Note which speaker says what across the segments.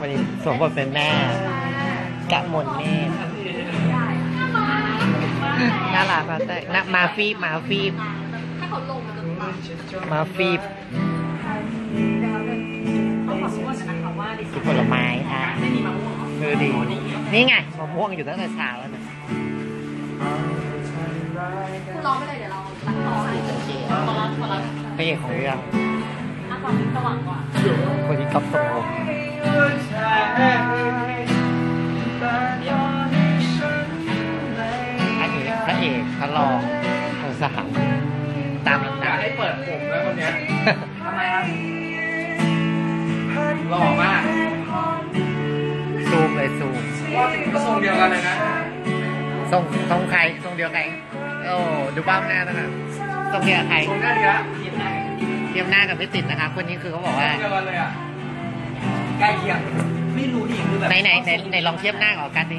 Speaker 1: วันนี้สวมบทเป็นแม่กะมนเนตรน่ารักมากแต่นะมาฟีบมาฟีบมาฟีบกินผลไม้ค่ะเออดี นี่ไงมะม่วงอยู่ตั้งแต่เช้าแล้วนะ
Speaker 2: คุณร้องไปเลยเดี๋ยวเราตัดต่อให้คนละคนละ
Speaker 1: พระเอกของเรื่อง
Speaker 2: อะฝั่งนี้สว่างกว่า
Speaker 1: คนที่ก๊อฟสมภพ อันนี้พระเอกพระรองของสามตามลำ
Speaker 3: อยา
Speaker 1: ดั
Speaker 3: ก
Speaker 1: บ
Speaker 3: ให้เปิดผมแล้วคนเนี้ยทำไมครับหล่อมาก
Speaker 1: ซูมเลยซูม
Speaker 3: ว่าก็ทรงเดียวกันเลยนะ
Speaker 1: ทรงทรงใครทรงเดียวใครโอ้ดูบ้างหน้านะครับทรงเดียวกับใคร
Speaker 3: ทรงหน้าดีละเย็นหน้า
Speaker 1: เทียมหน้ากับไม่ติดนะคะคนนี้คือเขาบอกว่า
Speaker 3: เดียวกันเลยอะ ใกล้เคียงไม่รู้ดิคือแบบ
Speaker 1: ไหนไหนไหนไหนลองเทียบหน้ากับออกันดิ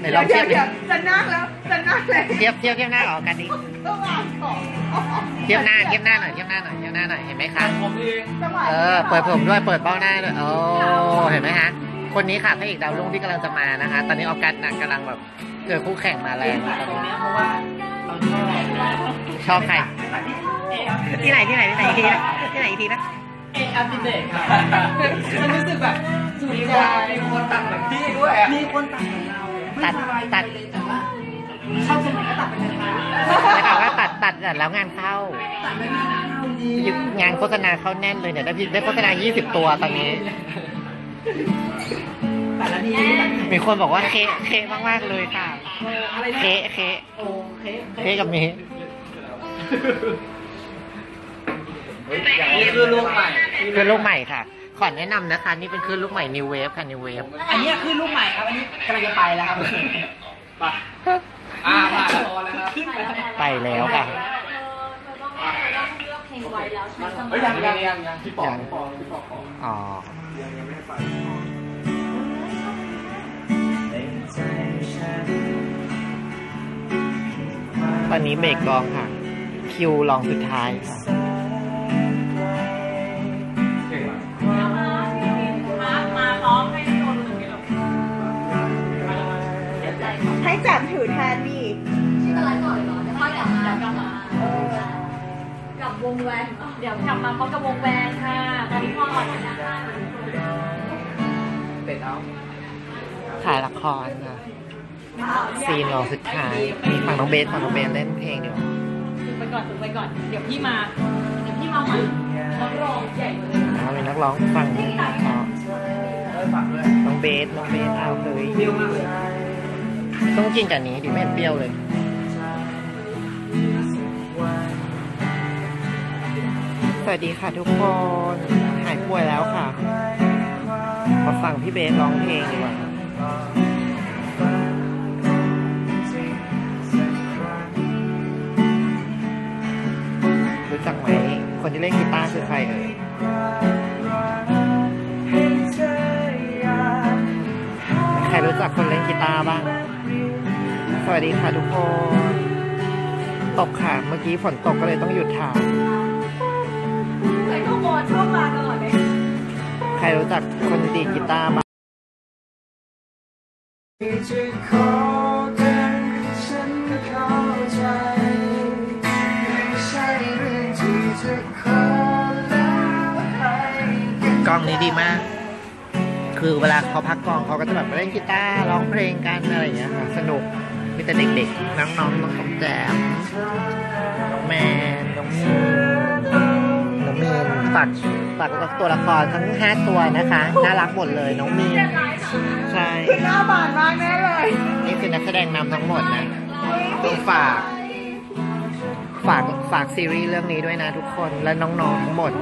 Speaker 1: ไหนลองเทียบดิ
Speaker 4: จะนั่งแล้วจะนั่งเลย
Speaker 1: เทียบเทียบเทียบหน้ากับออกันดิ
Speaker 4: ก็วางของ
Speaker 1: เทียบหน้าเทียบหน้าหน่อยเทียบหน้าหน่อยเทียบหน้าหน่อยเห็นไหมคะ
Speaker 3: ผมเอง
Speaker 4: สมัย
Speaker 1: เออ เปิดผมด้วยเปิดเบ้าหน้าด้วยโอ้เห็นไหมฮะ คนนี้ค่ะพระเอกดาวรุ่งที่กำลังจะมานะคะ ตอนนี้ออกัสน่ะกำลังแบบเจอคู่แข่งมาแรง
Speaker 3: ตรงเนี้ยเพราะว่าเราชอบ
Speaker 1: ชอบใคร ที่ไหนที่ไหนที่ไหนอีกทีนะที่ไหนอีกทีนะ
Speaker 3: เออัลติเมทค่ะมันรู้สึกแบบสุดใจมีคนตัดเหมือนพี่ด้วยอะมีคนตัดเหมือนเราไม่
Speaker 1: ตัด
Speaker 3: สบายใจ
Speaker 1: ตัด
Speaker 3: เลยแต่ว่าชอบตรงไหนก็ตัดไปเลยค่ะ
Speaker 1: นะคะว่าตัดตัดแล้วงานเข้า
Speaker 3: ตัดไม่มีข้าวดี
Speaker 1: งานโฆษณาเข้าแน่นเลยเนี่ยได้พี่ได้โฆษณา 20 ตัวตอนนี้
Speaker 3: แต่ละที
Speaker 1: มีคนบอกว่าเคะเคะมากๆเลยค่ะ
Speaker 3: อะไรนะ
Speaker 1: เคะเคะ
Speaker 3: โอเค
Speaker 1: เคะกับเมย์
Speaker 3: นี่คือลูกใหม่
Speaker 1: คือลูกใหม่ค่ะ ขอแนะนำนะคะ นี่เป็นคลื่นลูกใหม่ New Wave ค่ะ New Wave
Speaker 3: อันนี้คือลูกใหม่ครับ อันนี้กำลังจะไปแล้วครับไปอ่ามาแล้วพอแล้วครับ
Speaker 1: ไปแล้วค่ะ
Speaker 2: เออเธอต้องเธอต้องเลือกเพลงไว้แล้วใช่ไหม
Speaker 3: เฮ้ยยังยังยังยังพี่ปองพี่ปองพี่ปองขอ
Speaker 1: อ๋อ
Speaker 3: ยังยังไม่ให้ไป
Speaker 1: ตอนนี้เบรกกองค่ะ คิวลองสุดท้ายค่ะ
Speaker 2: วงแหวนเดี๋ยวกลับมาพร้อมกับวงแหวนค่ะตอนนี้พ่อก่อนนะ
Speaker 3: เสร็จแล้ว
Speaker 1: ถ่ายละครค่ะซีนลอสุดท้ายนี่ฝั่งน้องเบสฝั่งน้องเบสเล่นเพลงเดีกว่า
Speaker 2: ถึงไปก่อนถึงไปก่อน เดี๋ยวพี่มา เดี๋ยวพี่มาใหม่นักร้องใหญ่เลย
Speaker 1: เอาเป็นนักร้องฟังอ๋อ
Speaker 3: เออฝากด้
Speaker 1: น้องเบสน้องเบสเอาเลยต้องกินกับนี้ดิไม่เห็นเปรี้ยวเลย วัสดีค่ะทุกคน หายป่วยแล้วค่ะ ขอฟังพี่เบสร้องเพลงดีกว่ารู้จักไหม คนที่เล่นกีตาร์คือใครเอ่ยใครรู้จักคนเล่นกีตาร์บ้าง สวัสดีค่ะทุกคน ตกค่ะ เมื่อกี้ฝนตกก็เลยต้องหยุดถ่าย
Speaker 2: ใส่ข้าวโพดชอบมาตลอดเลย
Speaker 1: ใครรู้จักคนดีดกีตาร์บ้าง
Speaker 3: จะขอกันฉันก็เข้าใจไม่ใช่เรื่องที่จะขอแล้วให้
Speaker 1: กล้องนี้ดีมาก คือเวลาเขาพักกองเขาก็จะแบบไปเล่นกีตาร์ร้องเพลงกันอะไรอย่างเงี้ยค่ะสนุกมีแต่เด็กๆ น้องๆน้องของแจมน้องแมนน้องมี นน้องมีนฝากฝากตัวละครทั้งห้าตัวนะคะ น่ารักหมดเลยน้องมีนใช่
Speaker 4: คือหน้าบานมากแน่เลย
Speaker 1: นี่คือนักแสดงนำทั้งหมดนะต้องฝาก ฝากฝากซีรีส์เรื่องนี้ด้วยนะทุกคนและน้องๆทั้งหมด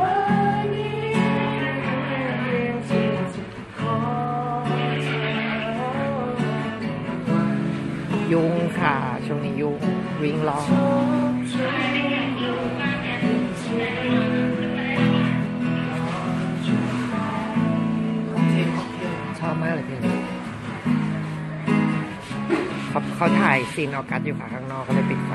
Speaker 1: ยุงค่ะ ช่วงนี้ยุงวิ่งร้อง เขาเขาถ่ายซีนออกัสอยู่ค่ะข้างนอกก็เลยปิดไฟ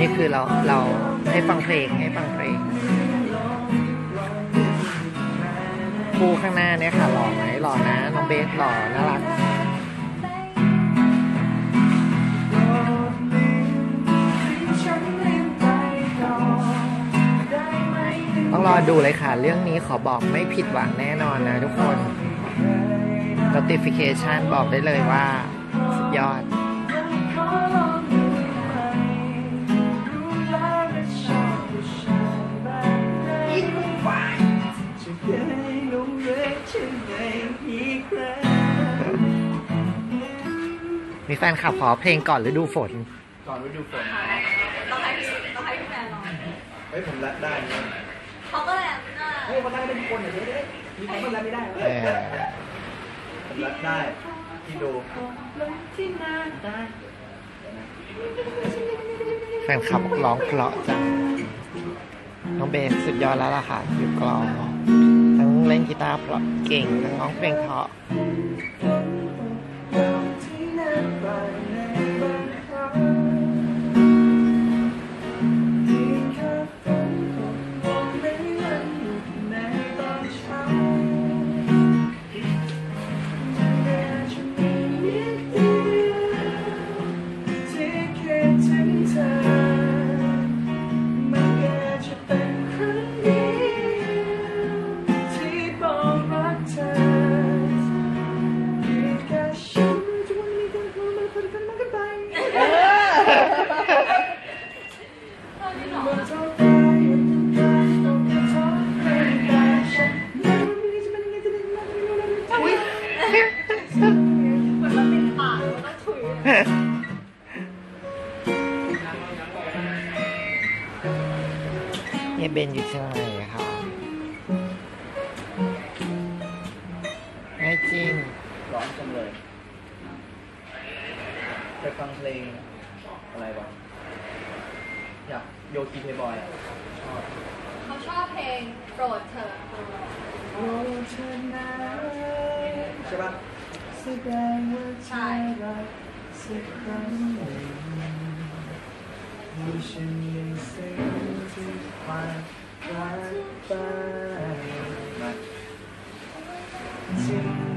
Speaker 3: นี่คือ
Speaker 1: เราเราให้ฟังเพลงให้ฟังเพลงครูข้างหน้าเนี่ยค่ะหล่อไหมหล่อนะน้องเบสหล่อน่ารัก ต้องรอดูเลยค่ะ เรื่องนี้ขอบอกไม่ผิดหวังแน่นอนนะทุกคน notification บอกได้เลยว่า สุดยอด
Speaker 5: ขอลองดูไหมรู้แล้วว่าชอบผู้ชายแบบไหนจะเคยหลงรักฉันในอีกครั้ง
Speaker 1: มีแฟนคลับขอเพลงก่อนฤดูฝน
Speaker 6: ก่อนฤดูฝน
Speaker 4: ต้องให้พี่ต้องให้พี่แฟนร้อง
Speaker 6: เฮ้ยผมรัดได้เนี่ย
Speaker 4: เขาก็เลยน่า
Speaker 6: เฮ้ยมันได้เป็นคนเหรอเฮ้ยมีใครมันรัดไม่ได้เหรอ
Speaker 1: เออ
Speaker 6: ผมรัดได้ที่ดู
Speaker 1: แฟนคลับร้องเพราะจังน้องเบสสุดยอดแล้วล่ะค่ะอยู่กลองทั้งเล่นกีตาร์เพราะเก่งทั้งร้องเพลงเพราะ
Speaker 5: รดเธอ
Speaker 6: โอ้
Speaker 4: เธอ
Speaker 5: นะ
Speaker 6: ใช่ปะ
Speaker 5: แสดงว่าเธ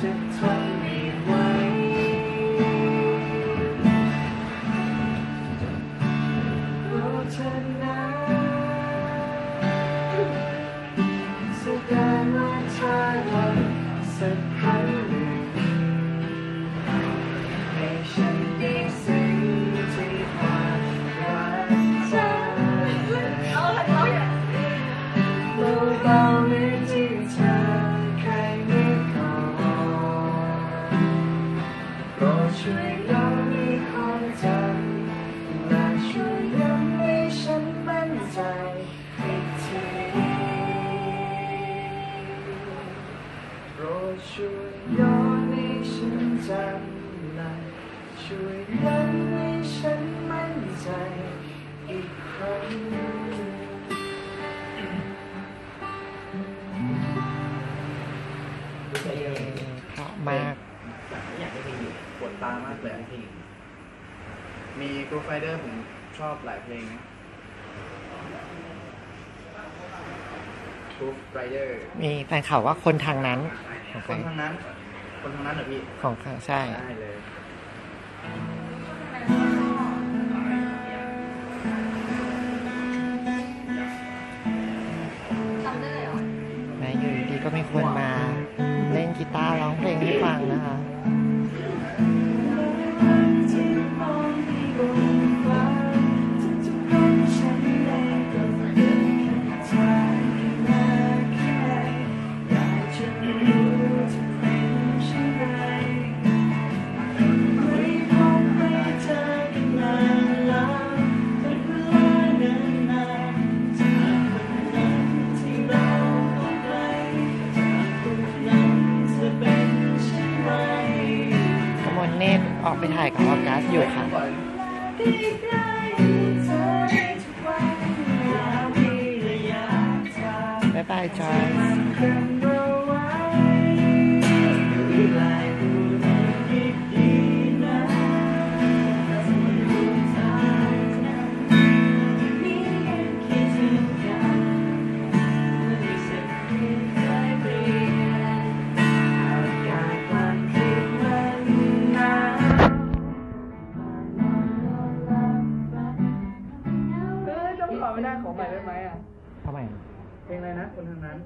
Speaker 5: project g o o d Fighter ผมชอบหลายเพลงนะ g o o d Rider
Speaker 1: มีแฟนข่าวว่าคนทางนั้น
Speaker 5: คนทางนั้น คนทางนั้นเหรอพี่
Speaker 1: ของใครใช่
Speaker 5: เลย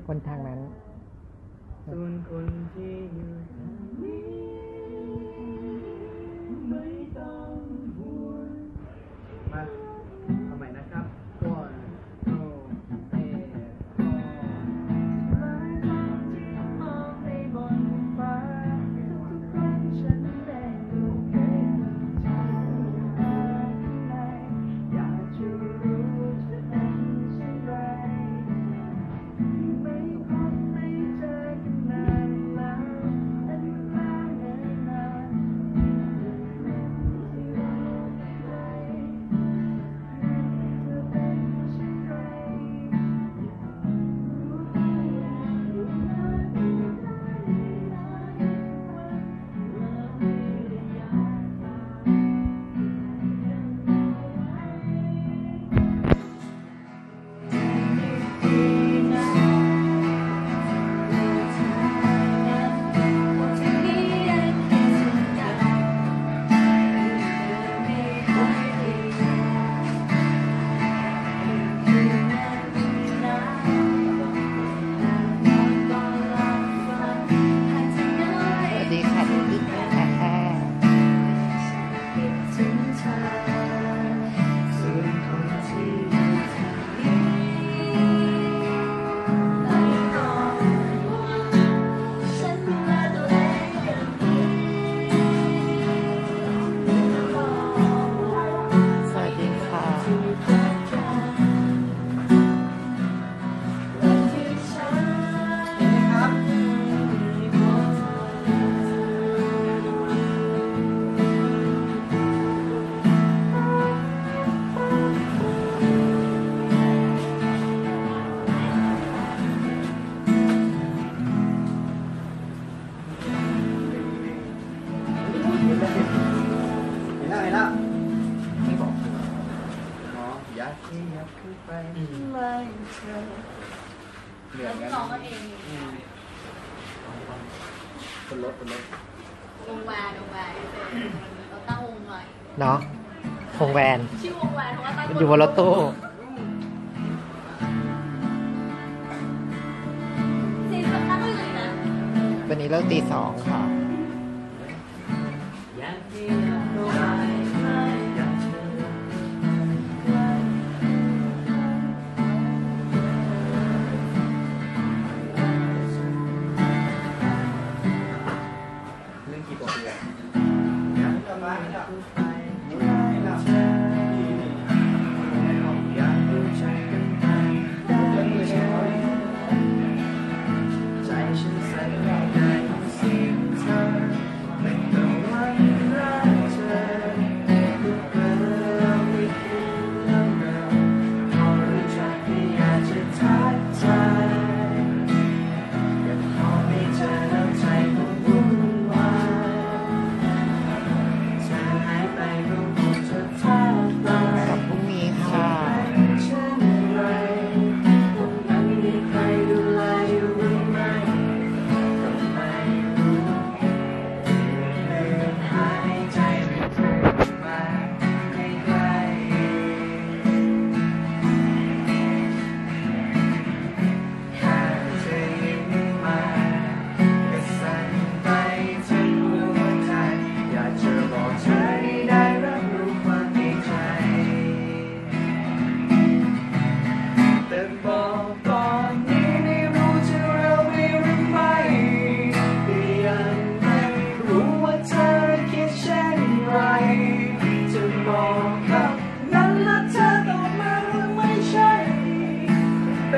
Speaker 1: คนทา
Speaker 5: งนั้น ส่วนคนที่อยู่ ว
Speaker 3: ลโต้วั
Speaker 5: นนี้เลิก
Speaker 2: ตี
Speaker 1: สองค่ะ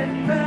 Speaker 1: and